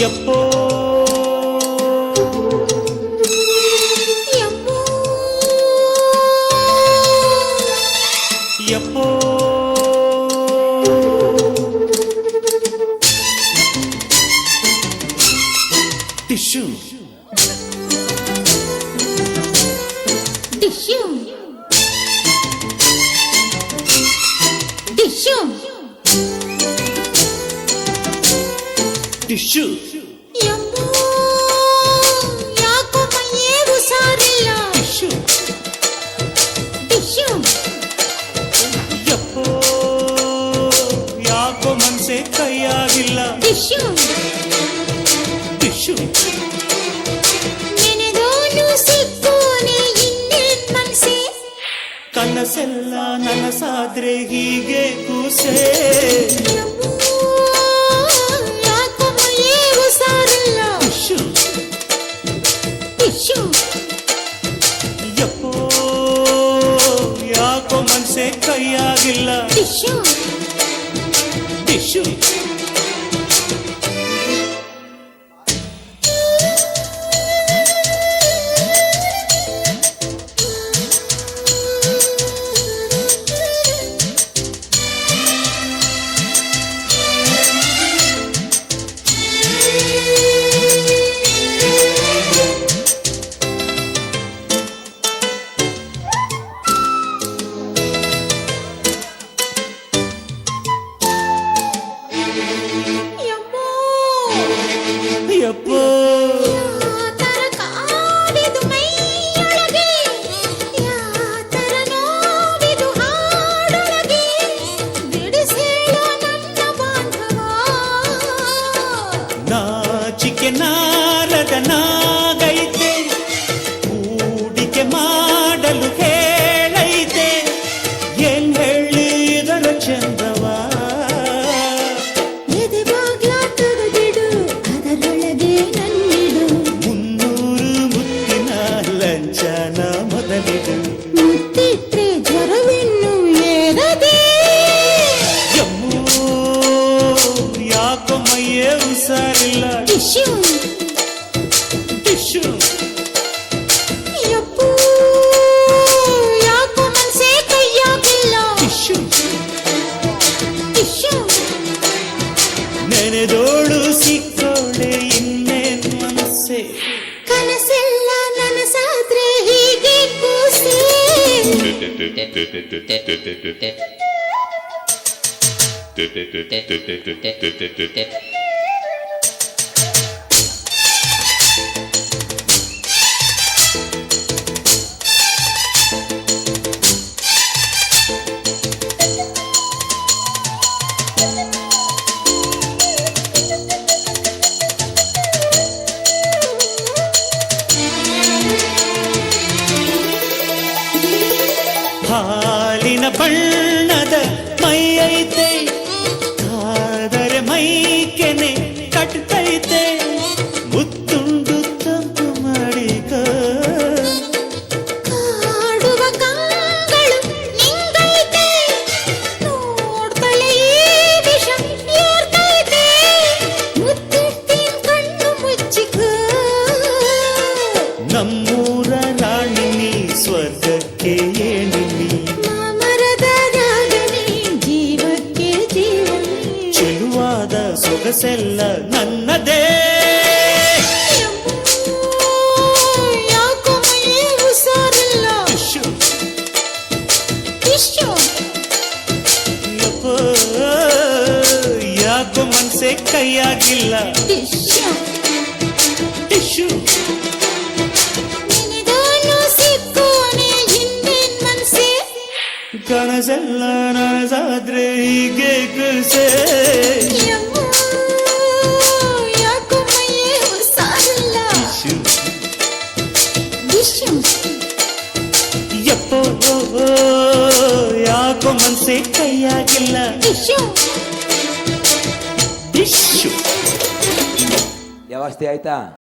Ya ya Shoot. Tissue ಯಮ್ಮೋ ಯಾಕೋ ಮೈಯೇ ಹುಷಾರಿಲ್ಲ టిష్యೂ ಡಿಶ್ಯೂ ಎಪ್ಪೋ ಯಾಕೋ ಮನ್ಸೆ ಕೈಯಾಗಿಲ್ಲ ಡಿಶ್ಯೂ ಟಿಷ್ಯೂ ನೆನೆದೋನು ಸಿಕ್ಕೋನೆ ಇನ್ನೇನ್ ಮನ್ಸೆ ಕನಸೆಲ್ಲ ನನಸಾದ್ರೆ ಹೀಗೆ ಕೂಸೆ ಯಾಕೋ ಮನ್ಸೆ ಕೈಯಾಗಿಲ್ಲ ಡಿಶ್ಯೂ ಟಿಷ್ಯೂ Yeah. ಯಾಕೋ ಮೈಯೇ ಹುಷಾರಿಲ್ಲ ಟಿಶ್ಯೂ ಟಿಶ್ಯೂ ಯಪ್ಪೂ ಯಾಕೋ ಮನ್ಸೇ ಕೈಯಾಗಿಲ್ಲ ಟಿಶ್ಯೂ ಟಿಶ್ಯೂ ನೆನೆದೋಳು ಸಿಕ್ಕೋಳೆ ಇನ್ನೇನ್ ಮನಸ್ಸೆ ಕನಸೆಲ್ಲ ನನಸಾದ್ರೆ ಹೀಗೆ ಕೂಸೆ ಹಾಲಿನ ಮೈ ಐತೆ ಆದರೆ ಮೈ ಕೆನೆ ಕಟ್ತೈತೆ ಮುತ್ತುಂಡು ತಂಪು ಮಾಡಿಕ ಕಾಡುವ ಕಂಗಳು ನಿಂಗೈತೆ ನೋಡ್ತಲೇ ಸೊಗಸೆಲ್ಲ ನನ್ನದೇ. ಯಾಕೋ ಮನ್ಸೆ ಕೈಯಾಗಿಲ್ಲ. ಟಿಶ್ಯೂ ಕನಸೆಲ್ಲ ನನಸಾದ್ರೆ ಹೀಗೆ ಕೃಷೆ ಸರಿಯಾಗಿಲ್ಲ. ವ್ಯವಸ್ಥೆ ಆಯ್ತಾ?